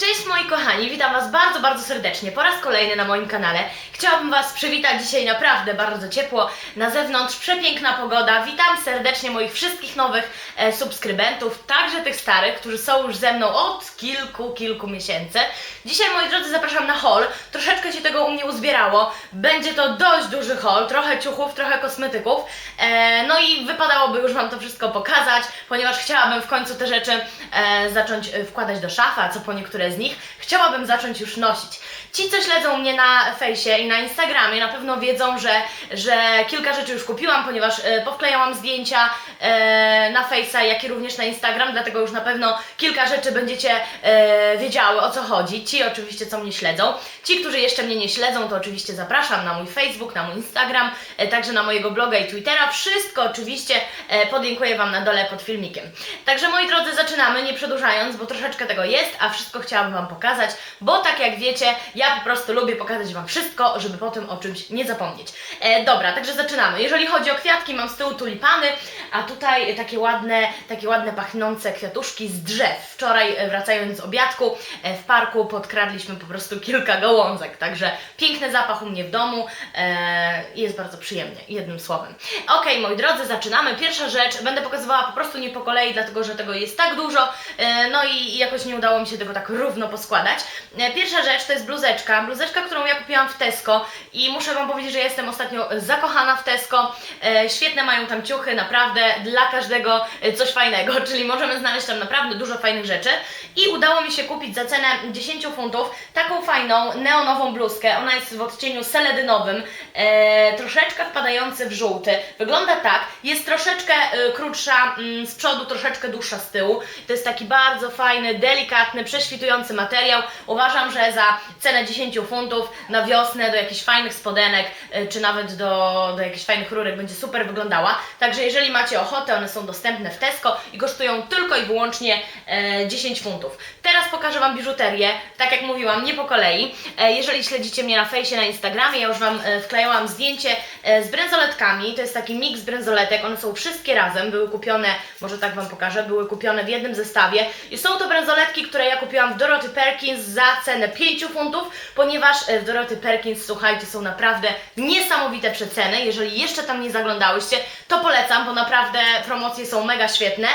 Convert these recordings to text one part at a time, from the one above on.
这 Cześć moi kochani, witam Was bardzo, bardzo serdecznie po raz kolejny na moim kanale. Chciałabym Was przywitać dzisiaj naprawdę bardzo ciepło. Na zewnątrz przepiękna pogoda. Witam serdecznie moich wszystkich nowych e, subskrybentów, także tych starych, którzy są już ze mną od kilku, kilku miesięcy. Dzisiaj moi drodzy zapraszam na haul. Troszeczkę się tego u mnie uzbierało. Będzie to dość duży haul, trochę ciuchów, trochę kosmetyków. E, no i wypadałoby już Wam to wszystko pokazać, ponieważ chciałabym w końcu te rzeczy e, zacząć e, wkładać do szafy, a co po niektóre z nich chciałabym zacząć już nosić. Ci, co śledzą mnie na fejsie i na Instagramie, na pewno wiedzą, że, że kilka rzeczy już kupiłam, ponieważ e, powklejałam zdjęcia e, na fejsa, jak i również na Instagram, dlatego już na pewno kilka rzeczy będziecie e, wiedziały o co chodzi. Ci oczywiście, co mnie śledzą. Ci, którzy jeszcze mnie nie śledzą, to oczywiście zapraszam na mój Facebook, na mój Instagram, e, także na mojego bloga i Twittera. Wszystko oczywiście e, podlinkuję Wam na dole pod filmikiem. Także moi drodzy, zaczynamy, nie przedłużając, bo troszeczkę tego jest, a wszystko chciałabym Wam pokazać, bo tak jak wiecie, ja po prostu lubię pokazać Wam wszystko, żeby potem o czymś nie zapomnieć. E, dobra, także zaczynamy. Jeżeli chodzi o kwiatki, mam z tyłu tulipany, a tutaj takie ładne, takie ładne pachnące kwiatuszki z drzew. Wczoraj e, wracając z obiadku e, w parku podkradliśmy po prostu kilka gałązek, także piękny zapach u mnie w domu e, jest bardzo przyjemnie, jednym słowem. Okej, moi drodzy, zaczynamy. Pierwsza rzecz, będę pokazywała po prostu nie po kolei, dlatego że tego jest tak dużo, e, no i jakoś nie udało mi się tego tak równo poskładać. E, Pierwsza rzecz to jest bluzeczka, bluzeczka, którą ja kupiłam w Tesco i muszę Wam powiedzieć, że jestem ostatnio zakochana w Tesco. E, Świetne mają tam ciuchy, naprawdę dla każdego e, coś fajnego, czyli możemy znaleźć tam naprawdę dużo fajnych rzeczy i udało mi się kupić za cenę 10 funtów taką fajną neonową bluzkę. Ona jest w odcieniu seledynowym, e, troszeczkę wpadający w żółty. Wygląda tak, jest troszeczkę e, krótsza mm, z przodu, troszeczkę dłuższa z tyłu. To jest taki bardzo fajny, delikatny, prześwitujący materiał. Uważam, że za cenę 10 funtów na wiosnę do jakichś fajnych spodenek, e, czy nawet do, do jakichś fajnych rurek będzie super wyglądała. Także jeżeli macie ochotę, one są dostępne w Tesco i kosztują tylko i wyłącznie e, 10 funtów. Teraz pokażę Wam biżuterię, tak jak mówiłam, nie po kolei. E, jeżeli śledzicie mnie na fejsie, na Instagramie, ja już Wam e, wklejałam zdjęcie e, z bręzoletkami. To jest taki miks bręzoletek, one są wszystkie razem, były kupione, może tak Wam pokażę, były kupione w jednym zestawie. I są to bręzoletki, które ja kupiłam w Dorothy Perkins za cenę 5 funtów, ponieważ w Dorothy Perkins, słuchajcie, są naprawdę niesamowite przeceny. Jeżeli jeszcze tam nie zaglądałyście, to polecam, bo naprawdę promocje są mega świetne.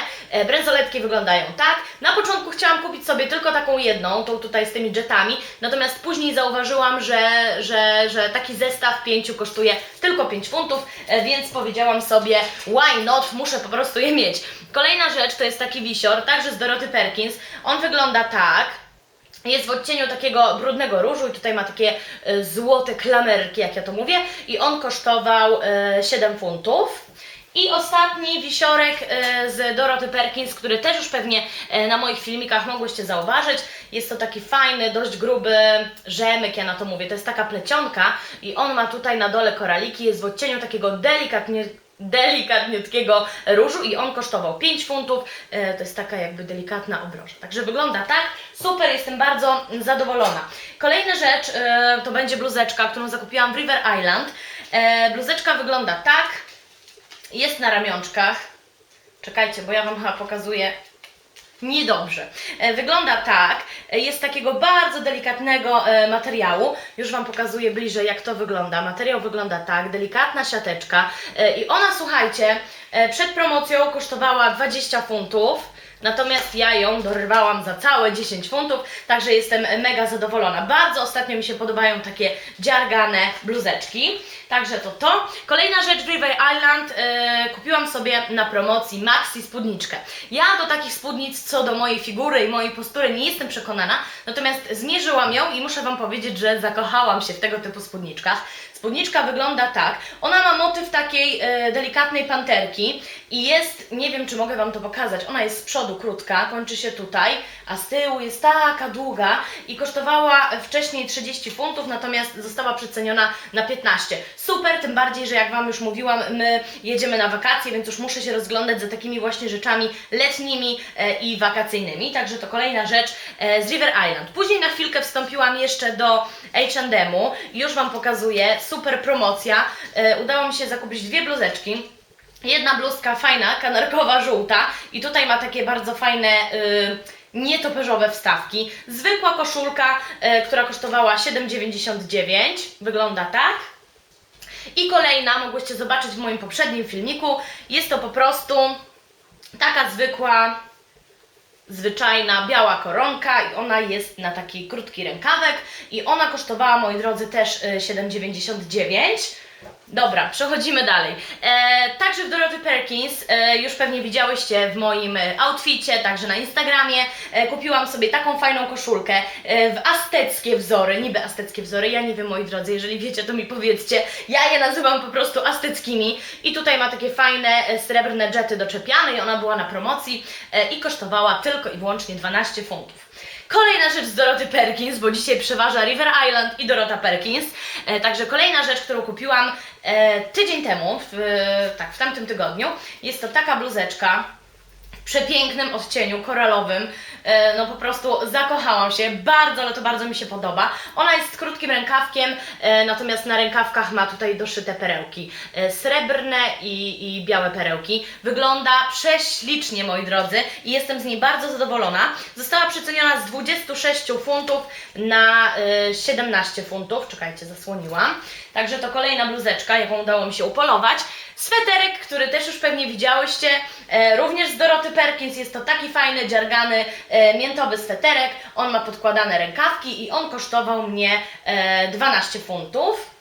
Bręzoletki wyglądają tak. Na początku chciałam kupić sobie tylko taką jedną, tą tutaj z tymi jetami, natomiast później zauważyłam, że, że, że taki zestaw pięciu kosztuje tylko 5 funtów, e, więc powiedziałam sobie, why not, muszę po prostu je mieć. Kolejna rzecz to jest taki wisior, także z Dorothy Perkins. On wygląda tak. Jest w odcieniu takiego brudnego różu i tutaj ma takie e, złote klamerki, jak ja to mówię. I on kosztował e, 7 funtów. I ostatni wisiorek e, z Dorothy Perkins, który też już pewnie e, na moich filmikach mogłyście zauważyć. Jest to taki fajny, dość gruby rzemek, ja na to mówię. To jest taka plecionka i on ma tutaj na dole koraliki. Jest w odcieniu takiego delikatnie delikatniutkiego różu i on kosztował 5 funtów. E, To jest taka jakby delikatna obroża. Także wygląda tak. Super, jestem bardzo zadowolona. Kolejna rzecz to będzie bluzeczka, którą zakupiłam w River Island. Bluzeczka wygląda tak. Jest na ramionczkach. Czekajcie, bo ja Wam chyba pokazuję niedobrze. E, Wygląda tak, e, jest takiego bardzo delikatnego e, materiału. Już Wam pokazuję bliżej, jak to wygląda. Materiał wygląda tak, delikatna siateczka i ona, słuchajcie, przed promocją kosztowała 20 funtów. Natomiast ja ją dorwałam za całe 10 funtów, także jestem mega zadowolona. Bardzo ostatnio mi się podobają takie dziargane bluzeczki. Także to to. Kolejna rzecz w River Island. E, kupiłam sobie na promocji Maxi spódniczkę. Ja do takich spódnic, co do mojej figury i mojej postury, nie jestem przekonana. Natomiast zmierzyłam ją i muszę Wam powiedzieć, że zakochałam się w tego typu spódniczkach. Spódniczka wygląda tak. Ona ma motyw takiej e, delikatnej panterki i jest, nie wiem czy mogę Wam to pokazać, ona jest z przodu krótka, kończy się tutaj, a z tyłu jest taka długa i kosztowała wcześniej 30 funtów, natomiast została przeceniona na 15. Super, tym bardziej, że jak Wam już mówiłam, my jedziemy na wakacje, więc już muszę się rozglądać za takimi właśnie rzeczami letnimi e, i wakacyjnymi. Także to kolejna rzecz e, z River Island. Później na chwilkę wstąpiłam jeszcze do H&M-u i już Wam pokazuję, super promocja. E, udało mi się zakupić dwie bluzeczki. Jedna bluzka fajna, kanarkowa, żółta i tutaj ma takie bardzo fajne, y, nietoperzowe wstawki. Zwykła koszulka, e, która kosztowała 7,99. Wygląda tak. I kolejna, mogłyście zobaczyć w moim poprzednim filmiku, jest to po prostu taka zwykła, zwyczajna biała koronka i ona jest na taki krótki rękawek i ona kosztowała, moi drodzy, też y, 7,99. Dobra, przechodzimy dalej. E, także w Doroty Perkins, e, już pewnie widziałyście w moim e, outficie, także na Instagramie, e, kupiłam sobie taką fajną koszulkę e, w azteckie wzory, niby azteckie wzory, ja nie wiem moi drodzy, jeżeli wiecie to mi powiedzcie, ja je nazywam po prostu azteckimi i tutaj ma takie fajne e, srebrne jety doczepiane i ona była na promocji e, i kosztowała tylko i wyłącznie 12 funtów. Kolejna rzecz z Doroty Perkins, bo dzisiaj przeważa River Island i Dorota Perkins. E, także kolejna rzecz, którą kupiłam tydzień temu, w, tak, w tamtym tygodniu, jest to taka bluzeczka w przepięknym odcieniu koralowym. E, no po prostu zakochałam się, bardzo, ale to bardzo mi się podoba. Ona jest z krótkim rękawkiem, e, natomiast na rękawkach ma tutaj doszyte perełki. E, srebrne i, i białe perełki. Wygląda prześlicznie, moi drodzy, i jestem z niej bardzo zadowolona. Została przeceniona z 26 funtów na e, 17 funtów. Czekajcie, zasłoniłam. Także to kolejna bluzeczka, jaką udało mi się upolować. Sweterek, który też już pewnie widziałyście, również z Doroty Perkins. Jest to taki fajny, dziargany, miętowy sweterek. On ma podkładane rękawki i on kosztował mnie e, 12 funtów.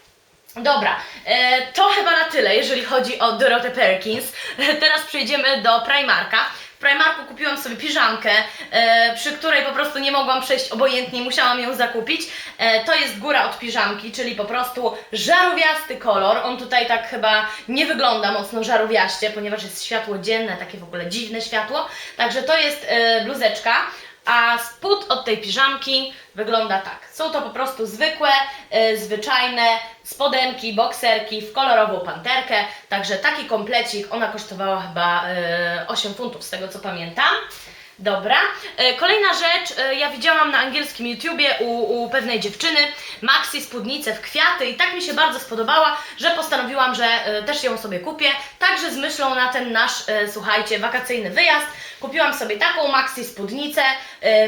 Dobra, e, to chyba na tyle, jeżeli chodzi o Dorotę Perkins. Teraz przejdziemy do Primarka. Primarku kupiłam sobie piżamkę, e, przy której po prostu nie mogłam przejść obojętnie, musiałam ją zakupić. E, to jest góra od piżamki, czyli po prostu żarówiasty kolor. On tutaj tak chyba nie wygląda mocno żarówiaście, ponieważ jest światło dzienne, takie w ogóle dziwne światło. Także to jest e, bluzeczka. A spód od tej piżamki wygląda tak. Są to po prostu zwykłe, e, zwyczajne spodenki, bokserki w kolorową panterkę. Także taki komplecik, ona kosztowała chyba e, 8 funtów z tego co pamiętam. Dobra. E, Kolejna rzecz, e, ja widziałam na angielskim YouTubie u, u pewnej dziewczyny maxi spódnicę w kwiaty i tak mi się bardzo spodobała, że postanowiłam, że e, też ją sobie kupię. Także z myślą na ten nasz, słuchajcie, wakacyjny wyjazd kupiłam sobie taką maxi spódnicę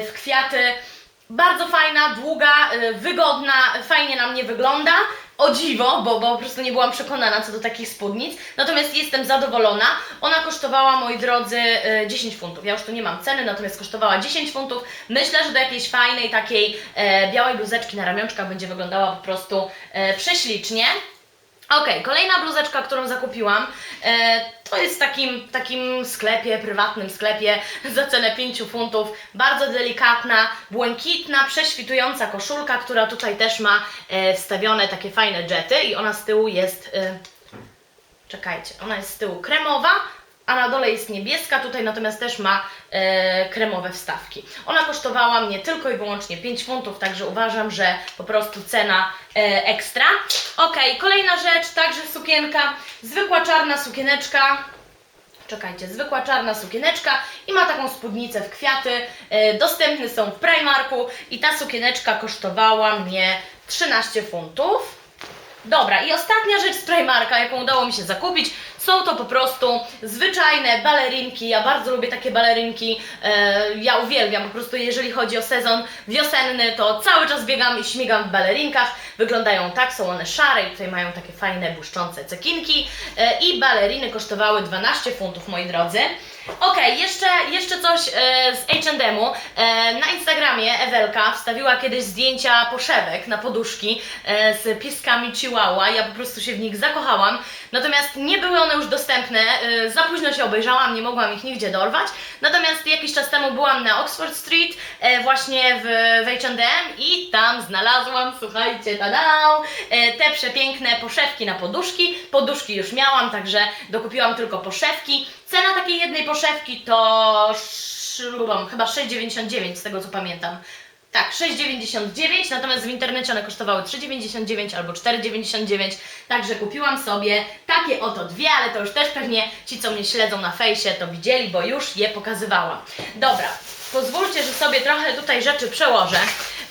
w kwiaty. Bardzo fajna, długa, wygodna, fajnie na mnie wygląda. O dziwo, bo, bo po prostu nie byłam przekonana co do takich spódnic. Natomiast jestem zadowolona. Ona kosztowała, moi drodzy, y, 10 funtów. Ja już tu nie mam ceny, natomiast kosztowała 10 funtów. Myślę, że do jakiejś fajnej, takiej e, białej bluzeczki na ramionczkach będzie wyglądała po prostu e, prześlicznie. Okej, kolejna bluzeczka, którą zakupiłam, e, to jest w takim, takim sklepie, prywatnym sklepie za cenę 5 funtów. Bardzo delikatna, błękitna, prześwitująca koszulka, która tutaj też ma e, wstawione takie fajne jety i ona z tyłu jest, e, czekajcie, ona jest z tyłu kremowa, a na dole jest niebieska, tutaj natomiast też ma e, kremowe wstawki. Ona kosztowała mnie tylko i wyłącznie 5 funtów, także uważam, że po prostu cena e, ekstra. Ok, kolejna rzecz, także sukienka, zwykła czarna sukieneczka, Czekajcie, zwykła czarna sukieneczka i ma taką spódnicę w kwiaty. E, dostępne są w Primarku i ta sukieneczka kosztowała mnie 13 funtów. Dobra, i ostatnia rzecz z Primarka, jaką udało mi się zakupić, są to po prostu zwyczajne balerinki. Ja bardzo lubię takie balerinki. E, ja uwielbiam po prostu, jeżeli chodzi o sezon wiosenny, to cały czas biegam i śmigam w balerinkach. Wyglądają tak, są one szare i tutaj mają takie fajne, błyszczące cekinki. E, I baleriny kosztowały 12 funtów, moi drodzy. Okej, jeszcze, jeszcze coś e, z H&M-u. E, na Instagramie Ewelka wstawiła kiedyś zdjęcia poszewek na poduszki z pieskami Chihuahua. Ja po prostu się w nich zakochałam. Natomiast nie były one już dostępne. E, za późno się obejrzałam, nie mogłam ich nigdzie dorwać. Natomiast jakiś czas temu byłam na Oxford Street, e, właśnie w, H&M i tam znalazłam, słuchajcie, tada, e, te przepiękne poszewki na poduszki. Poduszki już miałam, także dokupiłam tylko poszewki. Cena takiej jednej poszewki to chyba 6,99 z tego co pamiętam. Tak, 6,99, natomiast w internecie one kosztowały 3,99 albo 4,99, także kupiłam sobie takie oto dwie, ale to już też pewnie ci, co mnie śledzą na fejsie, to widzieli, bo już je pokazywałam. Dobra, pozwólcie, że sobie trochę tutaj rzeczy przełożę.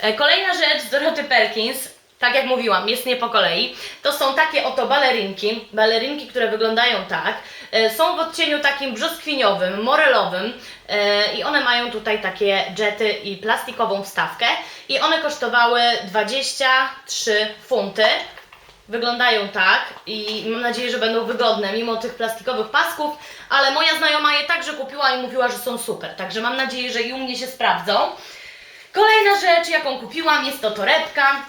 E, Kolejna rzecz z Doroty Perkins, tak jak mówiłam, jest nie po kolei. To są takie oto balerinki, balerinki, które wyglądają tak. E, Są w odcieniu takim brzoskwiniowym, morelowym e, i one mają tutaj takie jety i plastikową wstawkę i one kosztowały 23 funty. Wyglądają tak i mam nadzieję, że będą wygodne mimo tych plastikowych pasków, ale moja znajoma je także kupiła i mówiła, że są super, także mam nadzieję, że i u mnie się sprawdzą. Kolejna rzecz, jaką kupiłam, jest to torebka.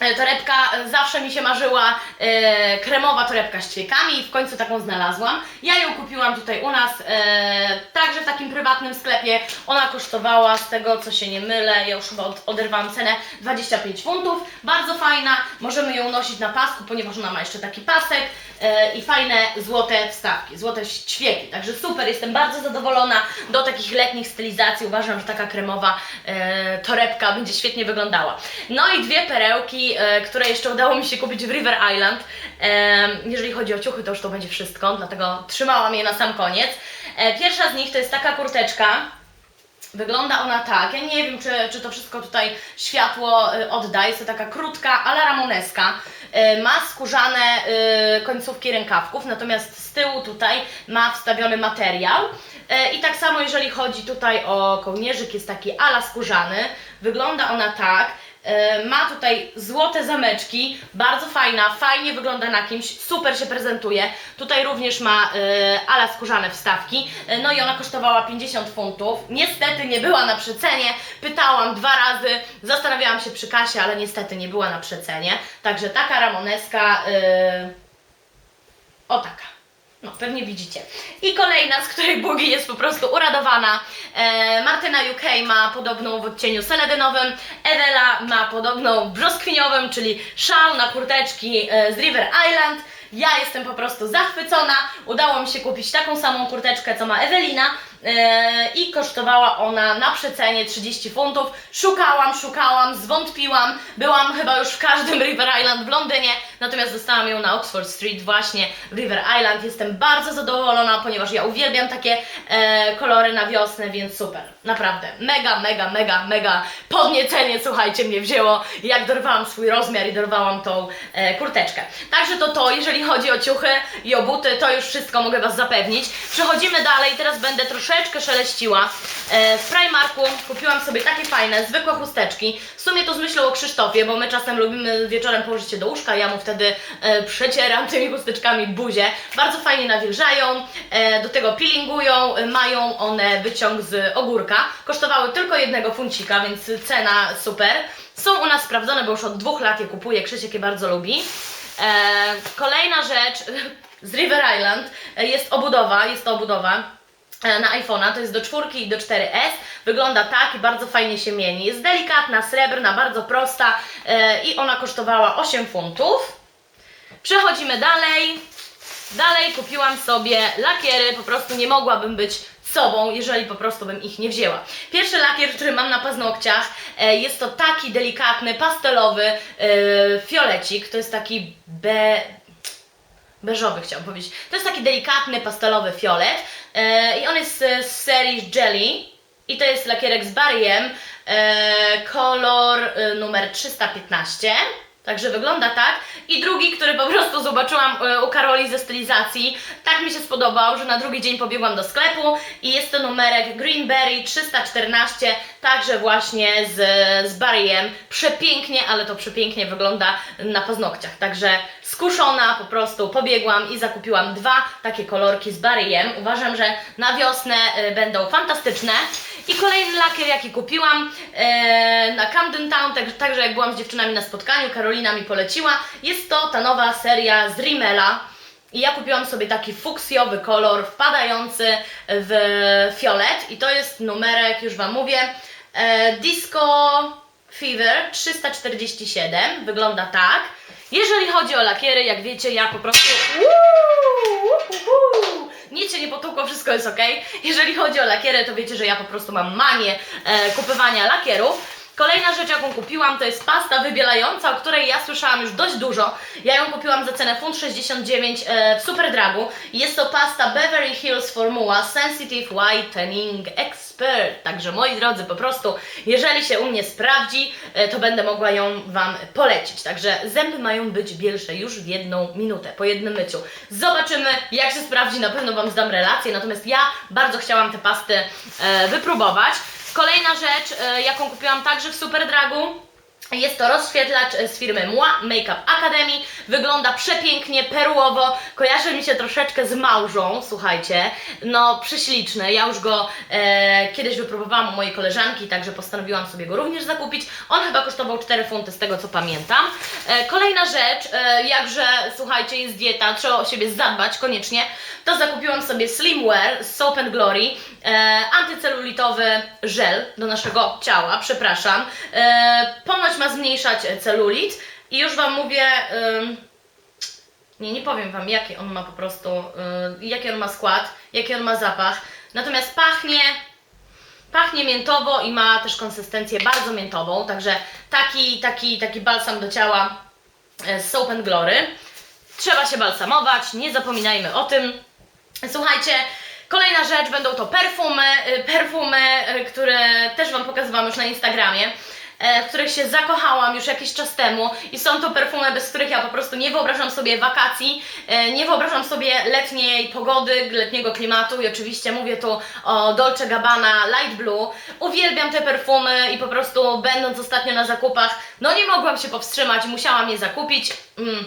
E, Torebka zawsze mi się marzyła, e, kremowa torebka z ćwiekami i w końcu taką znalazłam. Ja ją kupiłam tutaj u nas, e, także w takim prywatnym sklepie. Ona kosztowała, z tego co się nie mylę, ja już chyba od, oderwałam cenę, 25 funtów. Bardzo fajna, możemy ją nosić na pasku, ponieważ ona ma jeszcze taki pasek e, i fajne złote wstawki, złote ćwieki. Także super, jestem bardzo zadowolona do takich letnich stylizacji. Uważam, że taka kremowa e, torebka będzie świetnie wyglądała. No i dwie perełki, e, które jeszcze udało mi się kupić w River Island. E, jeżeli chodzi o ciuchy, to już to będzie wszystko, dlatego trzymałam je na sam koniec. E, pierwsza z nich to jest taka kurteczka. Wygląda ona tak, ja nie wiem, czy, czy to wszystko tutaj światło odda, jest to taka krótka, ale ramoneska. Ma skórzane końcówki rękawków, natomiast z tyłu tutaj ma wstawiony materiał. I tak samo jeżeli chodzi tutaj o kołnierzyk, jest taki ala skórzany. Wygląda ona tak. Y, Ma tutaj złote zameczki, bardzo fajna, fajnie wygląda na kimś, super się prezentuje. Tutaj również ma y, ala skórzane wstawki, y, no i ona kosztowała 50 funtów. Niestety nie była na przecenie, pytałam dwa razy, zastanawiałam się przy kasie, ale niestety nie była na przecenie. Także taka ramoneska, o taka. No, pewnie widzicie. I kolejna, z której Bugi jest po prostu uradowana. E, Martyna UK ma podobną w odcieniu seledynowym, Ewela ma podobną brzoskwiniowym, czyli szał na kurteczki e, z River Island. Ja jestem po prostu zachwycona. Udało mi się kupić taką samą kurteczkę, co ma Ewelina. e, I kosztowała ona na przecenie 30 funtów. Szukałam, szukałam, zwątpiłam. Byłam chyba już w każdym River Island w Londynie, natomiast dostałam ją na Oxford Street, właśnie w River Island. Jestem bardzo zadowolona, ponieważ ja uwielbiam takie e, kolory na wiosnę, więc super. Naprawdę, mega, mega, mega, mega podniecenie, słuchajcie, mnie wzięło, jak dorwałam swój rozmiar i dorwałam tą e, kurteczkę. Także to to, jeżeli chodzi o ciuchy i o buty, to już wszystko mogę Was zapewnić. Przechodzimy dalej, teraz będę troszeczkę szeleściła. E, w Primarku kupiłam sobie takie fajne, zwykłe chusteczki. W sumie to z myślą o Krzysztofie, bo my czasem lubimy wieczorem położyć się do łóżka, ja mu wtedy e, przecieram tymi chusteczkami buzię. Bardzo fajnie nawilżają, e, do tego peelingują, e, mają one wyciąg z ogórka. Kosztowały tylko jednego funcika, więc cena super. Są u nas sprawdzone, bo już od dwóch lat je kupuję, Krzysiek je bardzo lubi. Kolejna rzecz z River Island jest obudowa, jest to obudowa na iPhone'a, to jest do 4 i do 4S. Wygląda tak i bardzo fajnie się mieni. Jest delikatna, srebrna, bardzo prosta i ona kosztowała 8 funtów. Przechodzimy dalej. Dalej kupiłam sobie lakiery, po prostu nie mogłabym być sobą, jeżeli po prostu bym ich nie wzięła. Pierwszy lakier, który mam na paznokciach, e, jest to taki delikatny, pastelowy e, fiolecik. To jest taki be, beżowy chciałam powiedzieć. To jest taki delikatny, pastelowy fiolet e, i on jest z serii Jelly i to jest lakierek z Bariem, e, kolor e, numer 315. Także wygląda tak. I drugi, który po prostu zobaczyłam e, u Karoli ze stylizacji, tak mi się spodobał, że na drugi dzień pobiegłam do sklepu i jest to numerek Greenberry 314, także właśnie z, z Barriem. Przepięknie, ale to przepięknie wygląda na paznokciach. Także skuszona po prostu pobiegłam i zakupiłam dwa takie kolorki z Barriem. Uważam, że na wiosnę e, będą fantastyczne. I kolejny lakier, jaki kupiłam e, na Camden Town, tak, także jak byłam z dziewczynami na spotkaniu, Karolina mi poleciła, jest to ta nowa seria z Rimmela. I ja kupiłam sobie taki fuksjowy kolor wpadający w fiolet i to jest numerek, już Wam mówię, e, Disco Fever 347, wygląda tak. Jeżeli chodzi o lakiery, jak wiecie, ja po prostu... Uuu, uhuhu. Nic się nie potłukło, wszystko jest ok. Jeżeli chodzi o lakiery, to wiecie, że ja po prostu mam manię e, kupywania lakierów. Kolejna rzecz, jaką kupiłam, to jest pasta wybielająca, o której ja słyszałam już dość dużo. Ja ją kupiłam za cenę funt 69 e, w Superdragu. Jest to pasta Beverly Hills Formula Sensitive Whitening Expert. Także moi drodzy, po prostu, jeżeli się u mnie sprawdzi, e, to będę mogła ją Wam polecić. Także zęby mają być bielsze już w jedną minutę, po jednym myciu. Zobaczymy, jak się sprawdzi, na pewno Wam zdam relację, natomiast ja bardzo chciałam tę pastę e, wypróbować. Kolejna rzecz, e, jaką kupiłam także w Superdragu, jest to rozświetlacz z firmy Moi Makeup Academy. Wygląda przepięknie, perłowo. Kojarzy mi się troszeczkę z małżą, słuchajcie. No, prześliczny. Ja już go e, kiedyś wypróbowałam u mojej koleżanki, także postanowiłam sobie go również zakupić. On chyba kosztował 4 funty, z tego co pamiętam. E, kolejna rzecz, e, jakże, słuchajcie, jest dieta, trzeba o siebie zadbać koniecznie, to zakupiłam sobie Slimwear z Soap and Glory. E, antycelulitowy żel do naszego ciała, przepraszam. E, ponoć ma zmniejszać celulit i już Wam mówię, nie, nie powiem Wam jaki on ma po prostu, y, jaki on ma skład, jaki on ma zapach. Natomiast pachnie, pachnie miętowo i ma też konsystencję bardzo miętową, także taki, taki, taki balsam do ciała e, z Soap and Glory. Trzeba się balsamować, nie zapominajmy o tym. Słuchajcie, kolejna rzecz będą to perfumy, y, perfumy, y, które też Wam pokazywałam już na Instagramie, e, w których się zakochałam już jakiś czas temu i są to perfumy, bez których ja po prostu nie wyobrażam sobie wakacji, e, nie wyobrażam sobie letniej pogody, letniego klimatu i oczywiście mówię tu o Dolce Gabbana Light Blue. Uwielbiam te perfumy i po prostu będąc ostatnio na zakupach, no nie mogłam się powstrzymać, musiałam je zakupić. Mm.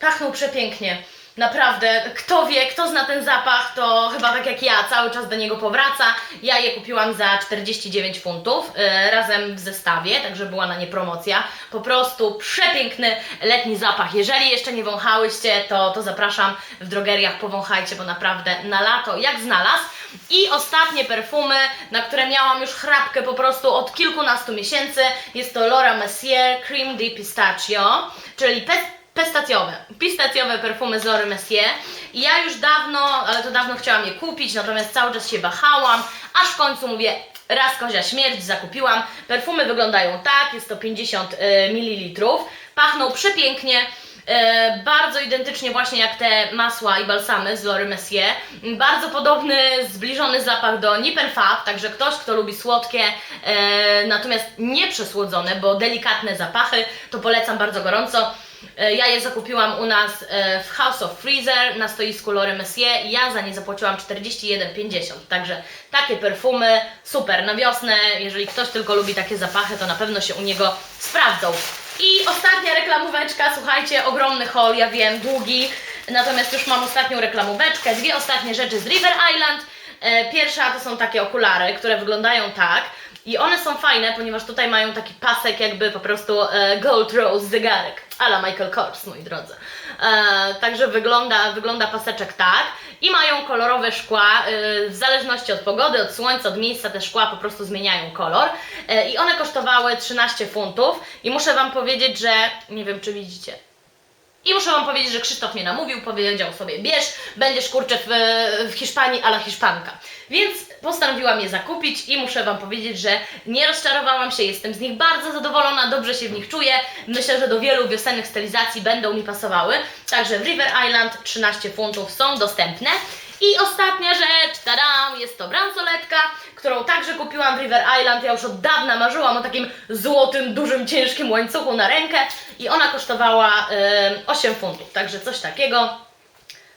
Pachną przepięknie. Naprawdę, kto wie, kto zna ten zapach, to chyba tak jak ja, cały czas do niego powraca. Ja je kupiłam za 49 funtów e, razem w zestawie, także była na nie promocja. Po prostu przepiękny letni zapach. Jeżeli jeszcze nie wąchałyście, to, to zapraszam w drogeriach, powąchajcie, bo naprawdę na lato jak znalazł. I ostatnie perfumy, na które miałam już chrapkę po prostu od kilkunastu miesięcy. Jest to Laura Mercier Cream de Pistachio, czyli pistacjowe, pistacjowe perfumy z Laura Mercier. I ja już dawno, ale to dawno chciałam je kupić, natomiast cały czas się wahałam, aż w końcu mówię, raz kozia śmierć, zakupiłam. Perfumy wyglądają tak, jest to 50 y, ml, pachną przepięknie. E, bardzo identycznie właśnie jak te masła i balsamy z Laura Mercier. Bardzo podobny, zbliżony zapach do Nip and Fab, także ktoś, kto lubi słodkie, e, natomiast nie przesłodzone, bo delikatne zapachy, to polecam bardzo gorąco. E, Ja je zakupiłam u nas e, w House of Freezer na stoisku Laura Mercier i ja za nie zapłaciłam 41,50. Także takie perfumy, super na wiosnę. Jeżeli ktoś tylko lubi takie zapachy, to na pewno się u niego sprawdzą. I ostatnia reklamóweczka, słuchajcie, ogromny haul, ja wiem, długi, natomiast już mam ostatnią reklamóweczkę, dwie ostatnie rzeczy z River Island. E, Pierwsza to są takie okulary, które wyglądają tak. I one są fajne, ponieważ tutaj mają taki pasek, jakby po prostu e, Gold Rose zegarek, ala Michael Kors, moi drodzy. E, także wygląda, wygląda paseczek tak. I mają kolorowe szkła, e, w zależności od pogody, od słońca, od miejsca te szkła po prostu zmieniają kolor. E, I one kosztowały 13 funtów. I muszę Wam powiedzieć, że nie wiem, czy widzicie. I muszę Wam powiedzieć, że Krzysztof mnie namówił, powiedział sobie, bierz, będziesz kurczę w, w Hiszpanii ala Hiszpanka. Więc postanowiłam je zakupić i muszę Wam powiedzieć, że nie rozczarowałam się, jestem z nich bardzo zadowolona, dobrze się w nich czuję. Myślę, że do wielu wiosennych stylizacji będą mi pasowały. Także w River Island 13 funtów są dostępne. I ostatnia rzecz, tadam, jest to bransoletka, którą także kupiłam w River Island. Ja już od dawna marzyłam o takim złotym, dużym, ciężkim łańcuchu na rękę i ona kosztowała y, 8 funtów, także coś takiego.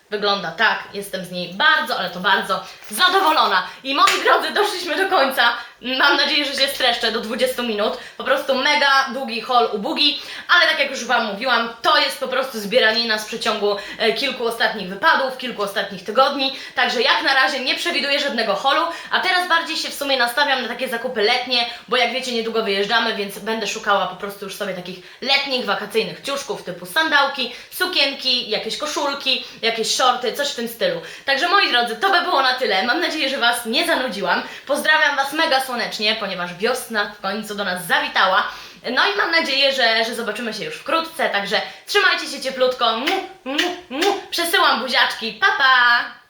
Wygląda tak, jestem z niej bardzo, ale to bardzo zadowolona. I moi drodzy, doszliśmy do końca. Mam nadzieję, że się streszczę do 20 minut. Po prostu mega długi haul u Bugi, ale tak jak już Wam mówiłam, to jest po prostu zbieranina z przeciągu e, kilku ostatnich wypadów, kilku ostatnich tygodni. Także jak na razie nie przewiduję żadnego holu, a teraz bardziej się w sumie nastawiam na takie zakupy letnie, bo jak wiecie, niedługo wyjeżdżamy, więc będę szukała po prostu już sobie takich letnich, wakacyjnych ciuszków typu sandałki, sukienki, jakieś koszulki, jakieś shorty, coś w tym stylu. Także moi drodzy, to by było na tyle. Mam nadzieję, że Was nie zanudziłam. Pozdrawiam Was mega słonecznie, ponieważ wiosna w końcu do nas zawitała. No i mam nadzieję, że, że zobaczymy się już wkrótce, także trzymajcie się cieplutko. Mu, mu, mu. Przesyłam buziaczki. Pa, pa!